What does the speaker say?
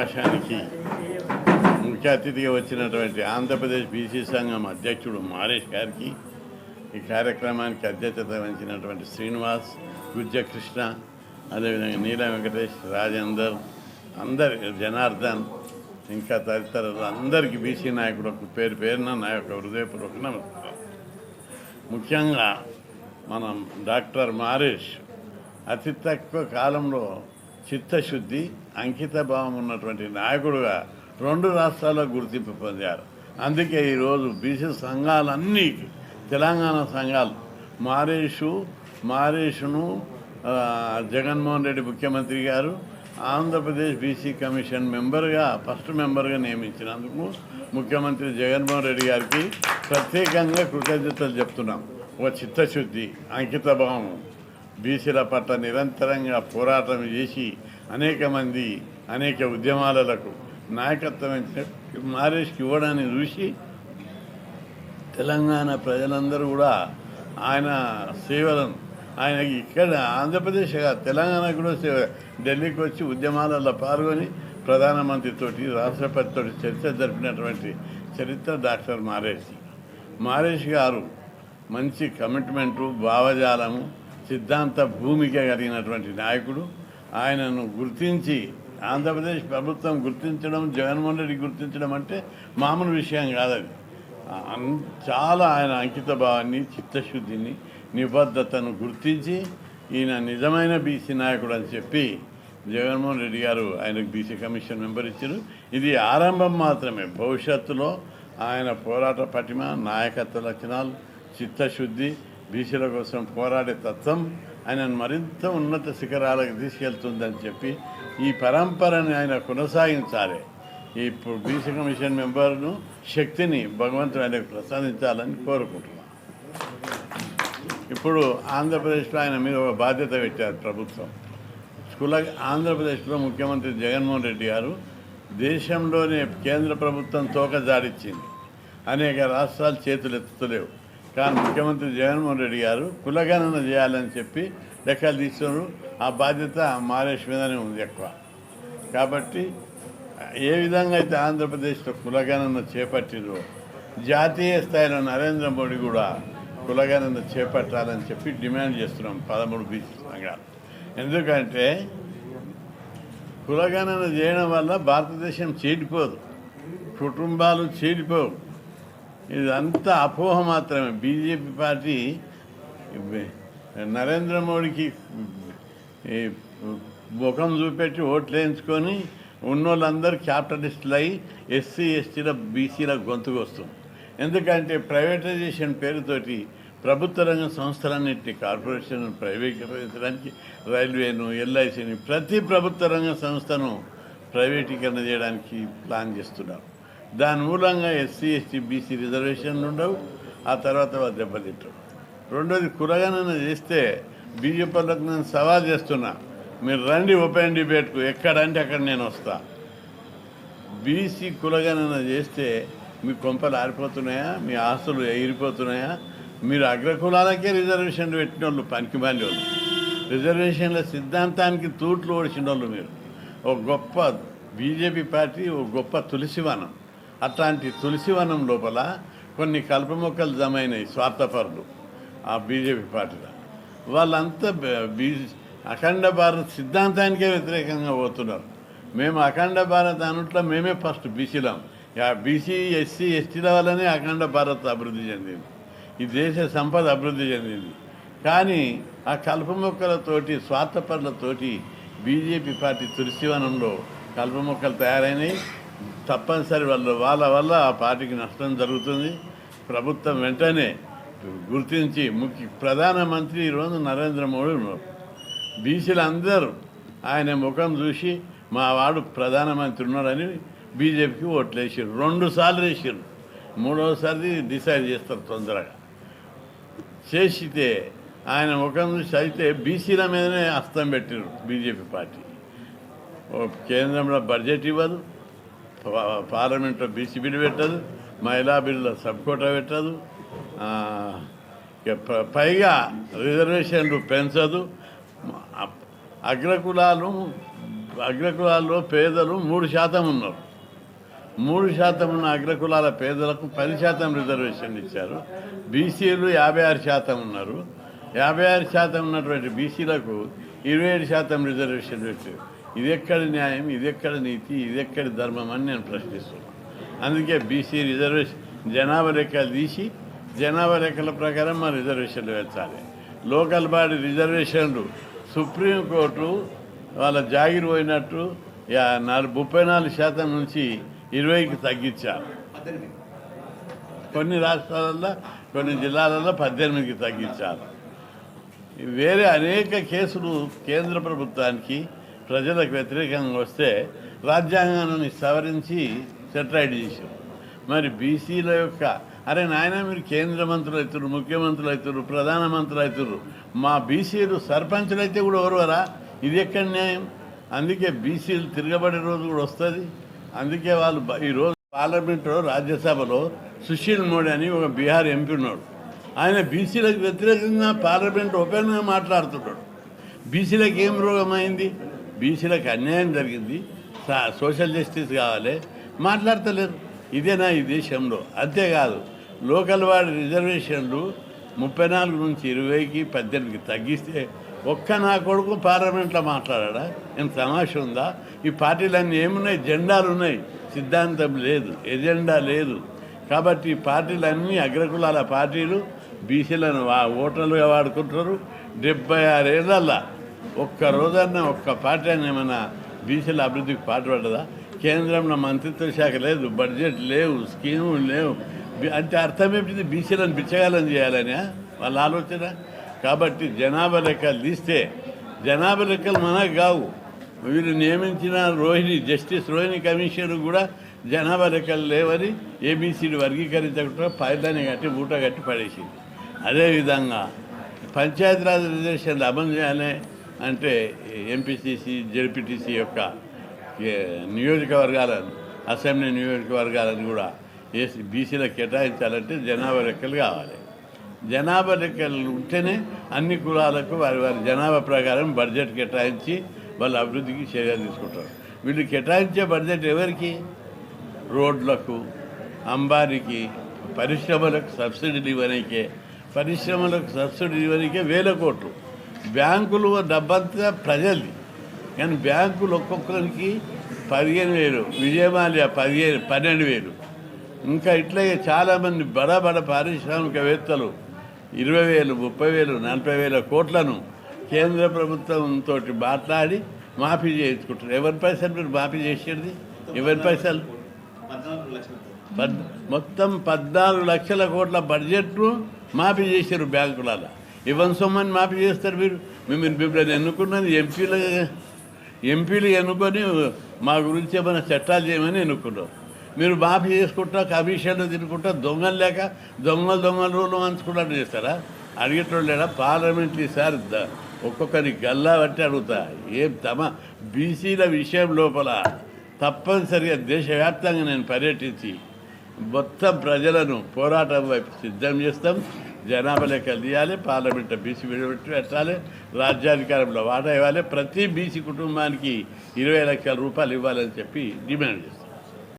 సమావేశానికి ముఖ్య అతిథిగా వచ్చినటువంటి ఆంధ్రప్రదేశ్ బీసీ సంఘం అధ్యక్షుడు మారేష్ గారికి ఈ కార్యక్రమానికి అధ్యక్షత వహించినటువంటి శ్రీనివాస్ గుజ్జకృష్ణ అదేవిధంగా నీల వెంకటేష్ రాజేందర్ అందరి జనార్దన్ ఇంకా తదితరులు అందరికీ బీసీ నాయకులకు పేరు పేరున నా యొక్క హృదయపూర్వక నమస్కారం. ముఖ్యంగా మనం డాక్టర్ మారేష్ అతి తక్కువ కాలంలో చిత్తశుద్ధి అంకిత భావం ఉన్నటువంటి నాయకుడుగా రెండు రాష్ట్రాల్లో గుర్తింపు పొందారు. అందుకే ఈరోజు బీసీ సంఘాలన్నీ తెలంగాణ సంఘాలు మారేషు మారేషును జగన్మోహన్ రెడ్డి ముఖ్యమంత్రి గారు ఆంధ్రప్రదేశ్ బీసీ కమిషన్ మెంబర్గా ఫస్ట్ మెంబర్గా నియమించినందుకు ముఖ్యమంత్రి జగన్మోహన్ రెడ్డి గారికి ప్రత్యేకంగా కృతజ్ఞతలు చెప్తున్నాం. ఒక చిత్తశుద్ధి అంకితభావం. బీసీల పట్ల నిరంతరంగా పోరాటం చేసి అనేక మంది అనేక ఉద్యమాలకు నాయకత్వం మారేష్కి ఇవ్వడాన్ని చూసి తెలంగాణ ప్రజలందరూ కూడా ఆయన సేవలను ఆయన ఇక్కడ ఆంధ్రప్రదేశ్ తెలంగాణ కూడా సేవ ఢిల్లీకి వచ్చి ఉద్యమాలలో పాల్గొని ప్రధానమంత్రితోటి రాష్ట్రపతితో చర్చ జరిపినటువంటి చరిత్ర డాక్టర్ మారేష్. మారేష్ గారు మంచి కమిట్మెంటు భావజాలము సిద్ధాంత భూమిక కలిగినటువంటి నాయకుడు. ఆయనను గుర్తించి ఆంధ్రప్రదేశ్ ప్రభుత్వం గుర్తించడం జగన్మోహన్ రెడ్డి గుర్తించడం అంటే మామూలు విషయం కాదది. చాలా ఆయన అంకిత భావాన్ని చిత్తశుద్ధిని నిబద్ధతను గుర్తించి ఈయన నిజమైన బీసీ నాయకుడు అని చెప్పి జగన్మోహన్ రెడ్డి గారు ఆయనకు బీసీ కమిషన్ మెంబర్ ఇచ్చారు. ఇది ఆరంభం మాత్రమే. భవిష్యత్తులో ఆయన పోరాట పటిమ నాయకత్వ లక్షణాలు చిత్తశుద్ధి బీసీల కోసం పోరాడే తత్వం ఆయనను మరింత ఉన్నత శిఖరాలకు తీసుకెళ్తుందని చెప్పి ఈ పరంపరని ఆయన కొనసాగించాలి ఇప్పుడు బీసీ కమిషన్ మెంబర్ను శక్తిని భగవంతుడు ఆయనకు ప్రసాదించాలని కోరుకుంటున్నాను ఇప్పుడు ఆంధ్రప్రదేశ్లో ఆయన మీద ఒక బాధ్యత పెట్టారు ప్రభుత్వం. కుల ఆంధ్రప్రదేశ్లో ముఖ్యమంత్రి జగన్మోహన్ రెడ్డి గారు దేశంలోనే కేంద్ర ప్రభుత్వం తోక జాడిచ్చింది అనేక రాష్ట్రాలు చేతులు ఎత్తుతలేవు కానీ ముఖ్యమంత్రి జగన్మోహన్ రెడ్డి గారు కులగణన చేయాలని చెప్పి లెక్కలు తీసుకున్నారు ఆ బాధ్యత మారేష్ మీదనే ఉంది ఎక్కువ. కాబట్టి ఏ విధంగా అయితే ఆంధ్రప్రదేశ్లో కులగణన చేపట్టిరో జాతీయ స్థాయిలో నరేంద్ర మోడీ కూడా కులగణన చేపట్టాలని చెప్పి డిమాండ్ చేస్తున్నాం పదమూడు బీచ్ సంఘాలు. ఎందుకంటే కులగణన చేయడం వల్ల భారతదేశం చీడిపోదు కుటుంబాలు చీడిపోవు ఇదంతా అపోహ మాత్రమే. బీజేపీ పార్టీ నరేంద్ర మోడీకి ముఖం చూపెట్టి ఓట్లు వేయించుకొని ఉన్నోళ్ళందరూ క్యాపిటలిస్టులు అయి ఎస్సీ ఎస్టీల బీసీల గొంతుకు వస్తుంది ఎందుకంటే ప్రైవేటైజేషన్ పేరుతోటి ప్రభుత్వ రంగ సంస్థలన్నింటినీ కార్పొరేషన్ ప్రైవేటీకరించడానికి రైల్వేను ఎల్ఐసిని ప్రతి ప్రభుత్వ రంగ సంస్థను ప్రైవేటీకరణ చేయడానికి ప్లాన్ చేస్తున్నారు. దాని మూలంగా ఎస్సీ ఎస్టీ బీసీ రిజర్వేషన్లు ఉండవు ఆ తర్వాత వాళ్ళు దెబ్బతింటారు రెండోది కులగణన చేస్తే బీజేపీలకు నేను సవాల్ చేస్తున్నా. మీరు రండి ఓపెన్ డిబేట్కు ఎక్కడంటే అక్కడ నేను వస్తా. బీసీ కులగణన చేస్తే మీ కొంపలు ఆరిపోతున్నాయా? మీ ఆస్తులు ఎగిరిపోతున్నాయా? మీరు అగ్రకులాలకే రిజర్వేషన్లు పెట్టిన వాళ్ళు పనికిమాలి వాళ్ళు రిజర్వేషన్ల సిద్ధాంతానికి తూట్లు ఓడిచిన వాళ్ళు మీరు. ఒక గొప్ప బీజేపీ పార్టీ ఒక గొప్ప తులసివనం. అట్లాంటి తులసివనం లోపల కొన్ని కల్ప మొక్కలు జమైనాయి స్వార్థపరులు ఆ బీజేపీ పార్టీలో. వాళ్ళంతా బీ అఖండ భారత్ సిద్ధాంతానికే వ్యతిరేకంగా పోతున్నారు. మేము అఖండ భారత్ అనుట్లో మేమే ఫస్ట్ బీసీలం. బీసీ ఎస్సీ ఎస్టీల వల్లనే అఖండ భారత్ అభివృద్ధి చెందింది. ఈ దేశ సంపద అభివృద్ధి చెందింది. కానీ ఆ కలుపు మొక్కలతోటి స్వార్థపరులతోటి బీజేపీ పార్టీ తులసివనంలో కలుపు మొక్కలు తయారైనాయి. తప్పనిసరి వాళ్ళ వాళ్ళ వల్ల ఆ పార్టీకి నష్టం జరుగుతుంది. ప్రభుత్వం వెంటనే గుర్తించి ముఖ్య ప్రధానమంత్రి ఈరోజు నరేంద్ర మోడీ ఉన్నారు. బీసీలు ఆయన ముఖం చూసి మా వాడు ప్రధానమంత్రి ఉన్నాడని బీజేపీకి ఓట్లు వేసారు రెండు సార్లు వేసారు మూడవసారి డిసైడ్ చేస్తారు తొందరగా. చేసితే ఆయన ముఖం చూసి అయితే బీసీల మీదనే హస్తం పెట్టారు బీజేపీ పార్టీ. ఓ కేంద్రంలో బడ్జెట్ ఇవ్వదు. పార్లమెంట్లో బీసీ బిల్లు పెట్టదు మహిళా బిల్లులో సబ్ కోటా పెట్టదు పైగా రిజర్వేషన్లు పెంచదు అగ్రకులాలు అగ్రకులాల్లో పేదలు మూడు శాతం ఉన్నారు. మూడు శాతం ఉన్న అగ్రకులాల పేదలకు పది శాతం రిజర్వేషన్ ఇచ్చారు. బీసీలు యాభై ఆరు శాతం ఉన్నారు. యాభై ఆరు శాతం ఉన్నటువంటి బీసీలకు ఇరవై ఏడు శాతం రిజర్వేషన్ పెట్టారు. ఇది న్యాయం ఇది ఎక్కడ నీతి ఇది ధర్మం అని నేను ప్రశ్నిస్తున్నాను అందుకే బీసీ రిజర్వేషన్ జనాభా లెక్కలు తీసి జనాభా లెక్కల ప్రకారం మా రిజర్వేషన్లు పెంచాలి లోకల్ బాడీ రిజర్వేషన్లు సుప్రీంకోర్టు వాళ్ళ జాగిరి పోయినట్టు యా- నాలుగు ముప్పై నాలుగు శాతం నుంచి ఇరవైకి తగ్గించారు. కొన్ని రాష్ట్రాలలో కొన్ని జిల్లాలలో పద్దెనిమిదికి తగ్గించారు. వేరే అనేక కేసులు కేంద్ర ప్రభుత్వానికి ప్రజలకు వ్యతిరేకంగా వస్తే రాజ్యాంగాన్ని సవరించి సెటిలైట్ చేశారు. మరి బీసీల యొక్క అరే నాయన మీరు కేంద్ర మంత్రులు అవుతారు ముఖ్యమంత్రులు అవుతారు ప్రధానమంత్రులు అవుతారు మా బీసీలు సర్పంచులు అయితే కూడా ఎవరువరా ఇది ఎక్కడ న్యాయం? అందుకే బీసీలు తిరగబడే రోజు కూడా వస్తుంది. అందుకే వాళ్ళు ఈరోజు ఈ రోజు పార్లమెంట్లో రాజ్యసభలో సుశీల్ మోడీ అని ఒక బీహార్ ఎంపీ ఉన్నాడు. ఆయన బీసీలకు వ్యతిరేకంగా పార్లమెంట్ ఓపెన్గా మాట్లాడుతున్నాడు. బీసీలకు ఏం రోగం అయింది? బీసీలకు అన్యాయం జరిగింది. సోషల్ జస్టిస్ కావాలి. మాట్లాడతలేరు. ఇదేనా ఈ దేశంలో? అంతేకాదు లోకల్ వాడి రిజర్వేషన్లు ముప్పై నాలుగు నుంచి ఇరవైకి పద్దెనిమిదికి తగ్గిస్తే ఒక్క నా కొడుకు పార్లమెంట్లో మాట్లాడా ఏం సమాష ఉందా? ఈ పార్టీలన్నీ ఏమున్నాయి? జెండాలు ఉన్నాయి. సిద్ధాంతం లేదు. ఎజెండా లేదు. కాబట్టి పార్టీలన్నీ అగ్రకులాల పార్టీలు. బీసీలను వా ఓటర్లుగా వాడుకుంటారు. డెబ్బై ఆరేళ్ళల్లా ఒక్క రోజన్నా ఒక్క పార్టీ అని ఏమైనా బీసీల అభివృద్ధికి పాటుపడ్డదా? కేంద్రంలో మంత్రిత్వ శాఖ లేదు బడ్జెట్ లేవు స్కీములు లేవు. అంటే అర్థం ఏమిటి బీసీలను బిచ్చగాలని చేయాలని వాళ్ళ ఆలోచన? కాబట్టి జనాభా లెక్కలు తీస్తే జనాభా లెక్కలు మనకు కావు. వీరు నియమించిన రోహిణి జస్టిస్ రోహిణి కమిషన్ కూడా జనాభా లెక్కలు లేవని ఏబీసీని వర్గీకరించకుండా పైదాన్ని కట్టి మూట కట్టి పడేసింది. అదేవిధంగా పంచాయతీరాజ్ రిజర్వేషన్లు అమలు చేయాలి అంటే ఎంపీసీసీ జెడ్పీటీసీ యొక్క నియోజకవర్గాలను అసెంబ్లీ నియోజకవర్గాలను కూడా ఏసీ బీసీలకు కేటాయించాలంటే జనాభా లెక్కలు కావాలి. జనాభా లెక్కలు ఉంటేనే అన్ని కులాలకు వారి వారి జనాభా ప్రకారం బడ్జెట్ కేటాయించి వాళ్ళ అభివృద్ధికి చర్యలు తీసుకుంటారు. వీళ్ళు కేటాయించే బడ్జెట్ ఎవరికి? రోడ్లకు అంబారికి పరిశ్రమలకు సబ్సిడీలు ఇవ్వనికే. పరిశ్రమలకు సబ్సిడీలు ఇవ్వనికే వేల కోట్లు. బ్యాంకులు డబ్బంతా ప్రజలది. కానీ బ్యాంకులు ఒక్కొక్కరికి పదిహేను వేలు విజయమాల్య పదిహేను పన్నెండు వేలు. ఇంకా ఇట్లాగే చాలామంది బడ బడ పారిశ్రామికవేత్తలు ఇరవై వేలు ముప్పై వేలు నలభై వేల కోట్లను కేంద్ర ప్రభుత్వంతో మాట్లాడి మాఫీ చేయించుకుంటారు ఎవరి పైసలు మీరు మాఫీ చేసేది? ఎవరి పైసలు? మొత్తం పద్నాలుగు లక్షల కోట్ల బడ్జెట్ను మాఫీ చేశారు బ్యాంకులలో. ఇవన్ సొమ్మని మాఫీ చేస్తారు మీరు మిమ్మల్ని మిమ్మల్ని ఎన్నుకున్నది ఎంపీలు. ఎంపీలు ఎన్నుకొని మా గురించి ఏమైనా చట్టాలు చేయమని ఎన్నుకున్నాం. మీరు మాఫీ చేసుకుంటా కమిషన్లు తినుకుంటా దొంగలు లేక దొంగలు దొంగలు రూలు మంచుకున్నట్టు చేస్తారా? అడిగేటోళ్ళు లేడా పార్లమెంట్ ఈసారి ఒక్కొక్కరి గల్లా బట్టి అడుగుతా. ఏం తమ బీసీల విషయం లోపల తప్పనిసరిగా దేశవ్యాప్తంగా నేను పర్యటించి మొత్తం ప్రజలను పోరాటం వైపు సిద్ధం చేస్తాం. జనాభా లెక్కలు తీయాలి పార్లమెంట్ బీసీ విడబెట్టి పెట్టాలి రాజ్యాధికారంలో వాటా ఇవ్వాలి. ప్రతి బీసీ కుటుంబానికి ఇరవై లక్షల రూపాయలు ఇవ్వాలని చెప్పి డిమాండ్ చేస్తాం